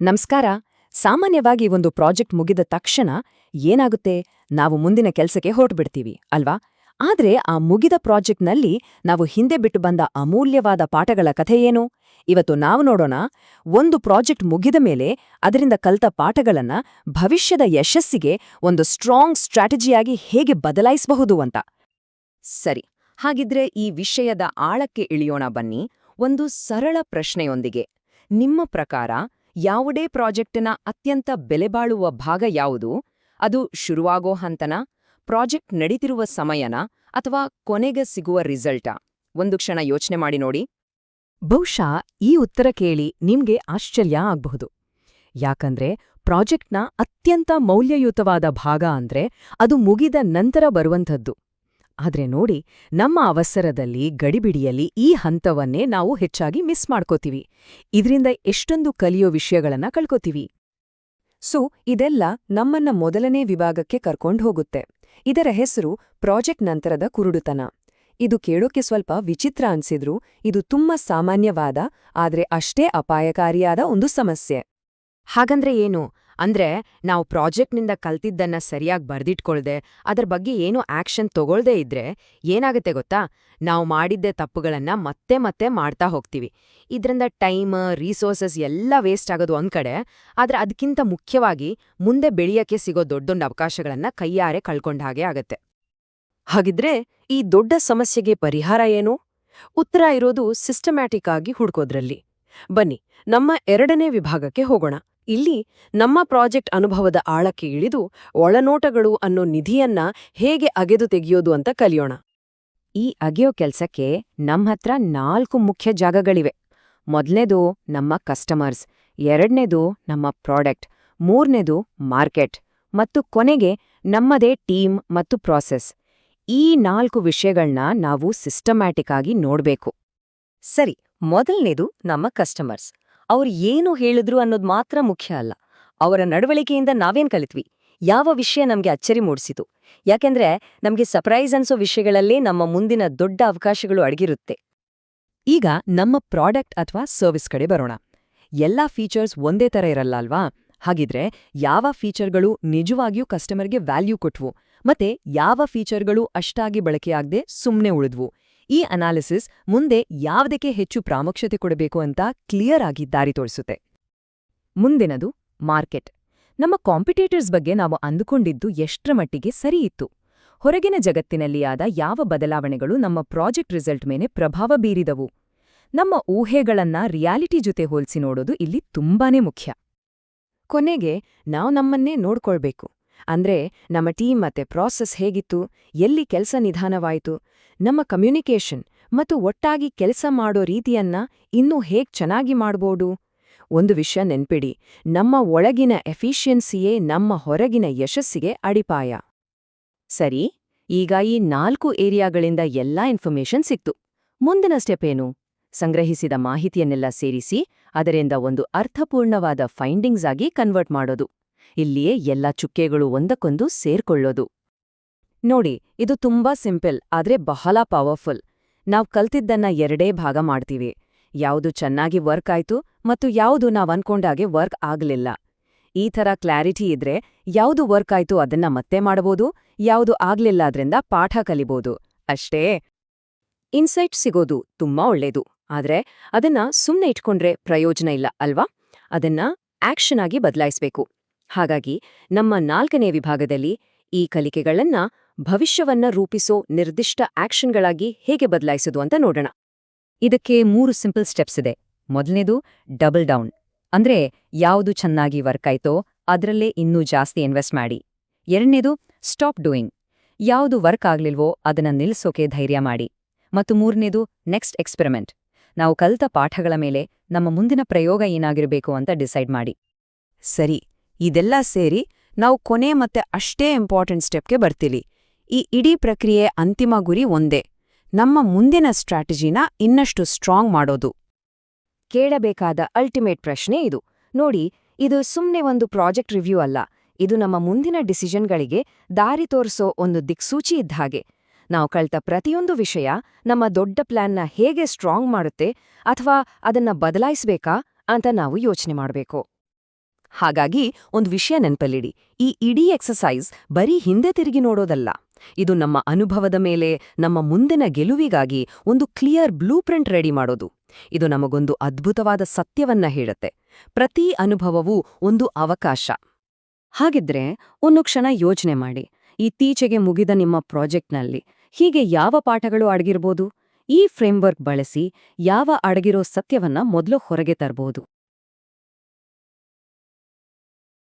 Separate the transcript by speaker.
Speaker 1: ನಮಸ್ಕಾರ. ಸಾಮಾನ್ಯವಾಗಿ ಒಂದು ಪ್ರಾಜೆಕ್ಟ್ ಮುಗಿದ ತಕ್ಷಣ ಏನಾಗುತ್ತೆ? ನಾವು ಮುಂದಿನ ಕೆಲಸಕ್ಕೆ ಹೊರಟ್ಬಿಡ್ತೀವಿ, ಅಲ್ವಾ? ಆದ್ರೆ ಆ ಮುಗಿದ ಪ್ರಾಜೆಕ್ಟ್ನಲ್ಲಿ ನಾವು ಹಿಂದೆ ಬಿಟ್ಟು ಬಂದ ಅಮೂಲ್ಯವಾದ ಪಾಠಗಳ ಕಥೆ ಏನು? ಇವತ್ತು ನಾವು ನೋಡೋಣ ಒಂದು ಪ್ರಾಜೆಕ್ಟ್ ಮುಗಿದ ಮೇಲೆ ಅದರಿಂದ ಕಲ್ತ ಪಾಠಗಳನ್ನ ಭವಿಷ್ಯದ ಯಶಸ್ಸಿಗೆ ಒಂದು ಸ್ಟ್ರಾಂಗ್ ಸ್ಟ್ರಾಟಜಿಯಾಗಿ ಹೇಗೆ ಬದಲಾಯಿಸಬಹುದು ಅಂತ. ಸರಿ, ಹಾಗಿದ್ರೆ ಈ ವಿಷಯದ ಆಳಕ್ಕೆ ಇಳಿಯೋಣ ಬನ್ನಿ. ಒಂದು ಸರಳ ಪ್ರಶ್ನೆಯೊಂದಿಗೆ. ನಿಮ್ಮ ಪ್ರಕಾರ ಯಾವುದೇ ಪ್ರಾಜೆಕ್ಟಿನ ಅತ್ಯಂತ ಬೆಲೆಬಾಳುವ ಭಾಗ ಯಾವುದು? ಅದು ಶುರುವಾಗೋ ಹಂತನ, ಪ್ರಾಜೆಕ್ಟ್ ನಡೀತಿರುವ ಸಮಯನ ಅಥವಾ ಕೊನೆಗೆ ಸಿಗುವ ರಿಸಲ್ಟ? ಒಂದು ಕ್ಷಣ ಯೋಚನೆ ಮಾಡಿ ನೋಡಿ. ಬಹುಶಃ ಈ ಉತ್ತರ ಕೇಳಿ ನಿಮ್ಗೆ ಆಶ್ಚರ್ಯ ಆಗ್ಬಹುದು. ಯಾಕಂದ್ರೆ ಪ್ರಾಜೆಕ್ಟ್ನ ಅತ್ಯಂತ ಮೌಲ್ಯಯುತವಾದ ಭಾಗ ಅಂದ್ರೆ ಅದು ಮುಗಿದ ನಂತರ ಬರುವಂಥದ್ದು. ಆದ್ರೆ ನೋಡಿ, ನಮ್ಮ ಅವಸರದಲ್ಲಿ, ಗಡಿಬಿಡಿಯಲ್ಲಿ ಈ ಹಂತವನ್ನೇ ನಾವು ಹೆಚ್ಚಾಗಿ ಮಿಸ್ ಮಾಡ್ಕೋತೀವಿ. ಇದರಿಂದ ಎಷ್ಟೊಂದು ಕಲಿಯೋ ವಿಷಯಗಳನ್ನ ಕಳ್ಕೋತೀವಿ. ಸೊ, ಇದೆಲ್ಲ ನಮ್ಮನ್ನ ಮೊದಲನೇ ವಿಭಾಗಕ್ಕೆ ಕರ್ಕೊಂಡು ಹೋಗುತ್ತೆ. ಇದರ ಹೆಸರು ಪ್ರಾಜೆಕ್ಟ್ ನಂತರದ ಕುರುಡುತನ. ಇದು ಕೇಳೋಕೆ ಸ್ವಲ್ಪ ವಿಚಿತ್ರ ಅನ್ಸಿದ್ರೂ, ಇದು ತುಂಬಾ ಸಾಮಾನ್ಯವಾದ, ಆದ್ರೆ ಅಷ್ಟೇ ಅಪಾಯಕಾರಿಯಾದ ಒಂದು ಸಮಸ್ಯೆ. ಹಾಗಂದ್ರೆ ಏನು? ಅಂದ್ರೆ ನಾವು ಪ್ರಾಜೆಕ್ಟ್ನಿಂದ ಕಲ್ತಿದ್ದನ್ನ ಸರಿಯಾಗಿ ಬರ್ದಿಟ್ಕೊಳ್ದೆ, ಅದರ ಬಗ್ಗೆ ಏನೂ ಆಕ್ಷನ್ ತಗೊಳ್ದೇ ಇದ್ರೆ ಏನಾಗುತ್ತೆ ಗೊತ್ತಾ? ನಾವು ಮಾಡಿದ್ದೆ ತಪ್ಪುಗಳನ್ನ ಮತ್ತೆ ಮತ್ತೆ ಮಾಡ್ತಾ ಹೋಗ್ತೀವಿ. ಇದರಿಂದ ಟೈಮ್, ರಿಸೋರ್ಸಸ್ ಎಲ್ಲ ವೇಸ್ಟ್ ಆಗೋದು ಒಂದ್ ಕಡೆ, ಆದ್ರೆ ಅದಕ್ಕಿಂತ ಮುಖ್ಯವಾಗಿ ಮುಂದೆ ಬೆಳೆಯಕ್ಕೆ ಸಿಗೋ ದೊಡ್ಡ ದೊಡ್ಡ ಅವಕಾಶಗಳನ್ನ ಕೈಯಾರೆ ಕಳ್ಕೊಂಡ ಹಾಗೆ ಆಗತ್ತೆ. ಹಾಗಿದ್ರೆ ಈ ದೊಡ್ಡ ಸಮಸ್ಯೆಗೆ ಪರಿಹಾರ ಏನು? ಉತ್ತರ ಇರೋದು ಸಿಸ್ಟಮ್ಯಾಟಿಕ್ ಆಗಿ ಹುಡ್ಕೋದ್ರಲ್ಲಿ. ಬನ್ನಿ, ನಮ್ಮ ಎರಡನೇ ವಿಭಾಗಕ್ಕೆ ಹೋಗೋಣ. ಇಲ್ಲಿ ನಮ್ಮ ಪ್ರಾಜೆಕ್ಟ್ ಅನುಭವದ ಆಳಕ್ಕೆ ಇಳಿದು ಒಳನೋಟಗಳು ಅನ್ನೋ ನಿಧಿಯನ್ನ ಹೇಗೆ ಅಗೆದು ತೆಗೆಯೋದು ಅಂತ ಕಲಿಯೋಣ. ಈ ಅಗೆಯೋ ಕೆಲ್ಸಕ್ಕೆ ನಮ್ಹತ್ರ ನಾಲ್ಕು ಮುಖ್ಯ ಜಾಗಗಳಿವೆ. ಮೊದಲನೇದು ನಮ್ಮ ಕಸ್ಟಮರ್ಸ್, ಎರಡನೇದು ನಮ್ಮ ಪ್ರಾಡಕ್ಟ್, ಮೂರನೇದು ಮಾರ್ಕೆಟ್ ಮತ್ತು ಕೊನೆಗೆ ನಮ್ಮದೇ ಟೀಮ್ ಮತ್ತು ಪ್ರಾಸೆಸ್. ಈ ನಾಲ್ಕು ವಿಷಯಗಳನ್ನ ನಾವು ಸಿಸ್ಟಮ್ಯಾಟಿಕ್ ಆಗಿ ನೋಡ್ಬೇಕು. ಸರಿ, ಮೊದಲನೇದು ನಮ್ಮ ಕಸ್ಟಮರ್ಸ್. ಅವ್ರು ಏನು ಹೇಳಿದ್ರು ಅನ್ನೋದು ಮಾತ್ರ ಮುಖ್ಯ ಅಲ್ಲ. ಅವರ ನಡವಳಿಕೆಯಿಂದ ನಾವೇನ್ ಕಲಿತ್ವಿ? ಯಾವ ವಿಷಯ ನಮಗೆ ಅಚ್ಚರಿ ಮೂಡಿಸಿತು? ಯಾಕೆಂದ್ರೆ ನಮಗೆ ಸರ್ಪ್ರೈಸ್ ಅನ್ಸೋ ವಿಷಯಗಳಲ್ಲೇ ನಮ್ಮ ಮುಂದಿನ ದೊಡ್ಡ ಅವಕಾಶಗಳು ಅಡಗಿರುತ್ತೆ. ಈಗ ನಮ್ಮ ಪ್ರಾಡಕ್ಟ್ ಅಥವಾ ಸರ್ವಿಸ್ ಕಡೆ ಬರೋಣ. ಎಲ್ಲಾ ಫೀಚರ್ಸ್ ಒಂದೇ ಥರ ಇರಲ್ಲ ಅಲ್ವಾ ಹಾಗಿದ್ರೆ ಯಾವ ಫೀಚರ್ಗಳು ನಿಜವಾಗಿಯೂ ಕಸ್ಟಮರ್ಗೆ ವ್ಯಾಲ್ಯೂ ಕೊಟ್ವು? ಮತ್ತೆ ಯಾವ ಫೀಚರ್ಗಳು ಅಷ್ಟಾಗಿ ಬಳಕೆಯಾಗದೆ ಸುಮ್ಮನೆ ಉಳಿದ್ವು? ಈ ಅನಾಲಿಸಿಸ್ ಮುಂದೆ ಯಾವುದಕ್ಕೆ ಹೆಚ್ಚು ಪ್ರಾಮುಖ್ಯತೆ ಕೊಡಬೇಕು ಅಂತ ಕ್ಲಿಯರ್ ಆಗಿ ದಾರಿ ತೋರಿಸುತ್ತೆ. ಮುಂದಿನದು, ಮಾರ್ಕೆಟ್. ನಮ್ಮ ಕಾಂಪಿಟೇಟರ್ಸ್ ಬಗ್ಗೆ ನಾವು ಅಂದುಕೊಂಡಿದ್ದು ಎಷ್ಟರ ಮಟ್ಟಿಗೆ ಸರಿಯಿತ್ತು ಹೊರಗಿನ ಜಗತ್ತಿನಲ್ಲಿ ಆದ ಯಾವ ಬದಲಾವಣೆಗಳು ನಮ್ಮ ಪ್ರಾಜೆಕ್ಟ್ ರಿಸಲ್ಟ್ ಮೇಲೆ ಪ್ರಭಾವ ಬೀರಿದವು. ನಮ್ಮ ಊಹೆಗಳನ್ನ ರಿಯಾಲಿಟಿ ಜೊತೆ ಹೋಲಿಸಿ ನೋಡೋದು ಇಲ್ಲಿ ತುಂಬಾನೇ ಮುಖ್ಯ. ಕೊನೆಗೆ, ನಾವು ನಮ್ಮನ್ನೇ ನೋಡ್ಕೊಳ್ಬೇಕು. ಅಂದ್ರೆ ನಮ್ಮ ಟೀಮ್ ಮತ್ತೆ ಪ್ರಾಸೆಸ್ ಹೇಗಿತ್ತು, ಎಲ್ಲಿ ಕೆಲಸ ನಿಧಾನವಾಯಿತು, ನಮ್ಮ ಕಮ್ಯುನಿಕೇಷನ್ ಮತ್ತು ಒಟ್ಟಾಗಿ ಕೆಲಸ ಮಾಡೋ ರೀತಿಯನ್ನ ಇನ್ನೂ ಹೇಗ್ ಚೆನ್ನಾಗಿ ಮಾಡ್ಬೋದು? ಒಂದು ವಿಷಯ ನೆನ್ಪಿಡಿ, ನಮ್ಮ ಒಳಗಿನ ಎಫಿಷಿಯನ್ಸಿಯೇ ನಮ್ಮ ಹೊರಗಿನ ಯಶಸ್ಸಿಗೆ ಅಡಿಪಾಯ. ಸರಿ, ಈಗ ಈ ನಾಲ್ಕು ಏರಿಯಾಗಳಿಂದ ಎಲ್ಲಾ ಇನ್ಫಾರ್ಮೇಷನ್ ಸಿಕ್ತು. ಮುಂದಿನ ಸ್ಟೆಪ್ ಏನು? ಸಂಗ್ರಹಿಸಿದ ಮಾಹಿತಿಯನ್ನೆಲ್ಲ ಸೇರಿಸಿ, ಅದರಿಂದ ಒಂದು ಅರ್ಥಪೂರ್ಣವಾದ ಫೈಂಡಿಂಗ್ಸ್ ಆಗಿ ಕನ್ವರ್ಟ್ ಮಾಡೋದು. ಇಲ್ಲಿಯೇ ಎಲ್ಲ ಚುಕ್ಕೆಗಳು ಒಂದಕ್ಕೊಂದು ಸೇರ್ಕೊಳ್ಳೋದು. ನೋಡಿ, ಇದು ತುಂಬಾ ಸಿಂಪಲ್, ಆದ್ರೆ ಬಹಳ ಪವರ್ಫುಲ್. ನಾವು ಕಲ್ತಿದ್ದನ್ನ ಎರಡೇ ಭಾಗ ಮಾಡ್ತೀವಿ. ಯಾವುದು ಚೆನ್ನಾಗಿ ವರ್ಕ್ ಆಯ್ತು ಮತ್ತು ಯಾವುದು ನಾವು ಅನ್ಕೊಂಡಾಗೆ ವರ್ಕ್ ಆಗ್ಲಿಲ್ಲ. ಈ ಥರ ಕ್ಲಾರಿಟಿ ಇದ್ರೆ ಯಾವುದು ವರ್ಕ್ ಆಯ್ತು ಅದನ್ನ ಮತ್ತೆ ಮಾಡಬಹುದು ಯಾವುದು ಆಗ್ಲಿಲ್ಲ ಅದ್ರಿಂದ ಪಾಠ ಕಲಿಬೋದು. ಅಷ್ಟೇ. ಇನ್ಸೈಟ್ ಸಿಗೋದು ತುಂಬಾ ಒಳ್ಳೇದು, ಆದ್ರೆ ಅದನ್ನ ಸುಮ್ಮನೆ ಇಟ್ಕೊಂಡ್ರೆ ಪ್ರಯೋಜನ ಇಲ್ಲ, ಅಲ್ವಾ? ಅದನ್ನ ಆಕ್ಷನ್ ಆಗಿ ಬದಲಾಯಿಸ್ಬೇಕು. ಹಾಗಾಗಿ ನಮ್ಮ ನಾಲ್ಕನೇ ವಿಭಾಗದಲ್ಲಿ ಈ ಕಲಿಕೆಗಳನ್ನ ಭವಿಷ್ಯವನ್ನ ರೂಪಿಸೋ ನಿರ್ದಿಷ್ಟ ಆಕ್ಷನ್ಗಳಾಗಿ ಹೇಗೆ ಬದಲಾಯಿಸೋದು ಅಂತ ನೋಡೋಣ. ಇದಕ್ಕೆ ಮೂರು ಸಿಂಪಲ್ ಸ್ಟೆಪ್ಸ್ ಇದೆ. ಮೊದಲನೇದು ಡಬಲ್ ಡೌನ್. ಅಂದ್ರೆ ಯಾವುದು ಚೆನ್ನಾಗಿ ವರ್ಕ್ ಆಯ್ತೋ ಅದರಲ್ಲೇ ಇನ್ನೂ ಜಾಸ್ತಿ ಇನ್ವೆಸ್ಟ್ ಮಾಡಿ. ಎರಡನೇದು ಸ್ಟಾಪ್ ಡೂಯಿಂಗ್. ಯಾವುದು ವರ್ಕ್ ಆಗ್ಲಿಲ್ವೋ ಅದನ್ನ ನಿಲ್ಲಿಸೋಕೆ ಧೈರ್ಯ ಮಾಡಿ. ಮತ್ತು ಮೂರನೇದು ನೆಕ್ಸ್ಟ್ ಎಕ್ಸ್ಪೆರಿಮೆಂಟ್. ನಾವು ಕಲಿತ ಪಾಠಗಳ ಮೇಲೆ ನಮ್ಮ ಮುಂದಿನ ಪ್ರಯೋಗ ಏನಾಗಿರಬೇಕು ಅಂತ ಡಿಸೈಡ್ ಮಾಡಿ. ಸರಿ ಇದೆಲ್ಲ ಸೇರಿ ನಾವು ಕೊನೆ ಮತ್ತೆ ಅಷ್ಟೇ ಇಂಪಾರ್ಟೆಂಟ್ ಸ್ಟೆಪ್ಗೆ ಬರ್ತೀವಿ. ಈ ಇಡೀ ಪ್ರಕ್ರಿಯೆ ಅಂತಿಮ ಗುರಿ ಒಂದೇ. ನಮ್ಮ ಮುಂದಿನ ಸ್ಟ್ರಾಟಜಿನ ಇನ್ನಷ್ಟು ಸ್ಟ್ರಾಂಗ್ ಮಾಡೋದು. ಕೇಳಬೇಕಾದ ಅಲ್ಟಿಮೇಟ್ ಪ್ರಶ್ನೆ ಇದು. ನೋಡಿ, ಇದು ಸುಮ್ಮನೆ ಒಂದು ಪ್ರಾಜೆಕ್ಟ್ ರಿವ್ಯೂ ಅಲ್ಲ. ಇದು ನಮ್ಮ ಮುಂದಿನ ಡಿಸಿಷನ್ಗಳಿಗೆ ದಾರಿ ತೋರಿಸೋ ಒಂದು ದಿಕ್ಸೂಚಿ ಇದ್ದ ಹಾಗೆ. ನಾವು ಕಳ್ತ ಪ್ರತಿಯೊಂದು ವಿಷಯ ನಮ್ಮ ದೊಡ್ಡ ಪ್ಲಾನ್ನ ಹೇಗೆ ಸ್ಟ್ರಾಂಗ್ ಮಾಡುತ್ತೆ ಅಥವಾ ಅದನ್ನ ಬದಲಾಯಿಸಬೇಕಾ ಅಂತ ನಾವು ಯೋಚನೆ ಮಾಡಬೇಕು. ಹಾಗಾಗಿ ಒಂದು ವಿಷಯ ನೆನಪಲ್ಲಿಡಿ. ಈ ಇಡೀ ಎಕ್ಸಸೈಸ್ ಬರೀ ಹಿಂದೆ ತಿರುಗಿ ನೋಡೋದಲ್ಲ. ಇದು ನಮ್ಮ ಅನುಭವದ ಮೇಲೆ, ನಮ್ಮ ಮುಂದಿನ ಗೆಲುವಿಗಾಗಿ ಒಂದು ಕ್ಲಿಯರ್ ಬ್ಲೂ ಪ್ರಿಂಟ್ ರೆಡಿ ಮಾಡೋದು. ಇದು ನಮಗೊಂದು ಅದ್ಭುತವಾದ ಸತ್ಯವನ್ನ ಹೇಳುತ್ತೆ. ಪ್ರತಿ ಅನುಭವವೂ ಒಂದು ಅವಕಾಶ.
Speaker 2: ಹಾಗಿದ್ರೆ ಒಂದು ಕ್ಷಣ ಯೋಚನೆ ಮಾಡಿ. ಇತ್ತೀಚೆಗೆ ಮುಗಿದ ನಿಮ್ಮ ಪ್ರಾಜೆಕ್ಟ್ನಲ್ಲಿ ಹೀಗೆ ಯಾವ ಪಾಠಗಳು ಅಡಗಿರ್ಬೋದು? ಈ ಫ್ರೇಮ್ವರ್ಕ್ ಬಳಸಿ ಯಾವ ಅಡಗಿರೋ ಸತ್ಯವನ್ನ ಮೊದಲು ಹೊರಗೆ ತರಬಹುದು